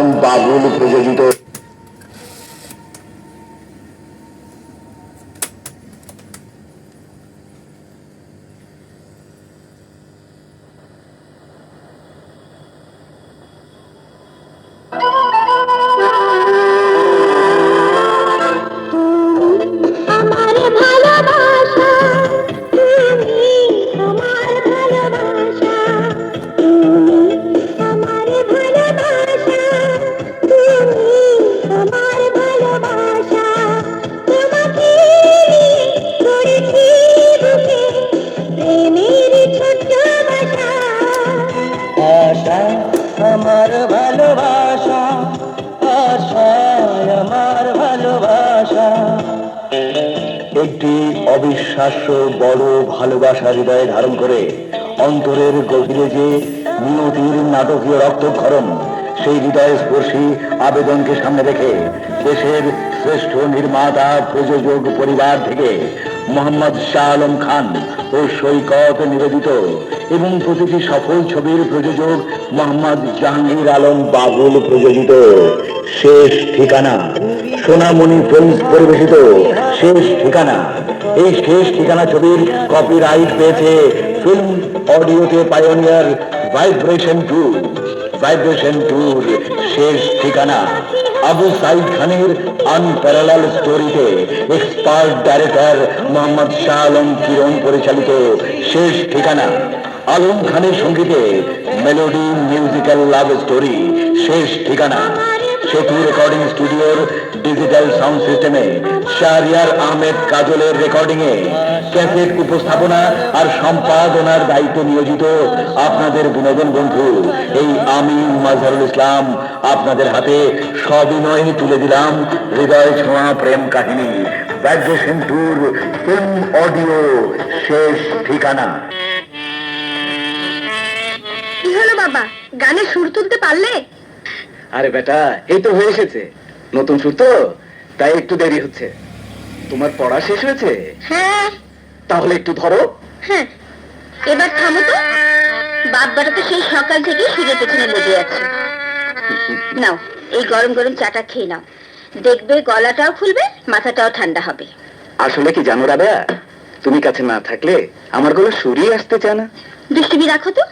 আলম বাবুল প্রযোজিত আশা, আমার ভালোবাসা। আশা আমার ভালোবাসা। একটি অবিশ্বাস্য বড় ভালোবাসা হৃদয়ে ধারণ করে অন্তরের গভীরে যে নিয়তির নাটকীয় রক্তক্ষরণ, সেই হৃদয় স্পর্শী আবেদনকে সামনে রেখে দেশের শ্রেষ্ঠ নির্মাতা, প্রযোজক পরিবার থেকে মোহাম্মদ শাহ আলম খান ও সৈকত নিবেদিত এবং প্রতিটি সফল ছবির প্রযোজক মোহাম্মদ জাহাঙ্গীর আলম বাবুল প্রযোজিত। শেষ ঠিকানা সোনামণি ফিল্মস পরিবেশিত। শেষ ঠিকানা। এই শেষ ঠিকানা ছবির কপিরাইট পেয়েছে film অডিওতে pioneer vibration tour vibration tour শেষ ঠিকানা আবু সাইদ খানের আনপ্যারালাল স্টোরিতে এক্সপার্ট ডাইরেক্টর মোহাম্মদ শাহ আলম কিরণ পরিচালিত শেষ ঠিকানা আলম খানের সঙ্গীতে মেলোডি মিউজিক্যাল লাভ স্টোরি শেষ ঠিকানা সেতু রেকর্ডিং স্টুডিওর ডিজিটাল সাউন্ড সিস্টেমে শাহরিয়ার আহমেদ কাজলের রেকর্ডিং এ ক্যাসেট উপস্থাপনা আর সম্পাদনার দায়িত্বে নিয়োজিত আপনাদের বিনোদন বন্ধু। এই আমি মাজহারুল ইসলাম, আপনাদের হাতে সবিনয় তুলে দিলাম হৃদয় ছোঁয়া প্রেম কাহিনী। ভাইব্রেশন ট্যুর ফিল্ম অডিও শেষ ঠিকানা। কি হলো বাবা? গানে সুর তুলতে পারলে? আরে বেটা এই তো হয়ে এসেছে। নতুন সুর তো তাই একটু দেরি হচ্ছে। তোমার পড়া শেষ হয়েছে? হ্যাঁ। তাহলে একটু ধরো। হ্যাঁ। এবার থামো তো। বাপবারা তো সেই সকাল থেকে সুরের পেছনে লেগে আছে। নাও এই গরম গরম চাটা খেয়ে নাও। দেখবে গলাটাও খুলবে মাথাটাও ঠান্ডা হবে। আসলে কি জানো রাবেয়া তুমি কাছে না থাকলে আমার গলা সুরই আসতে চায় না। দুষ্টুমি রাখো তো।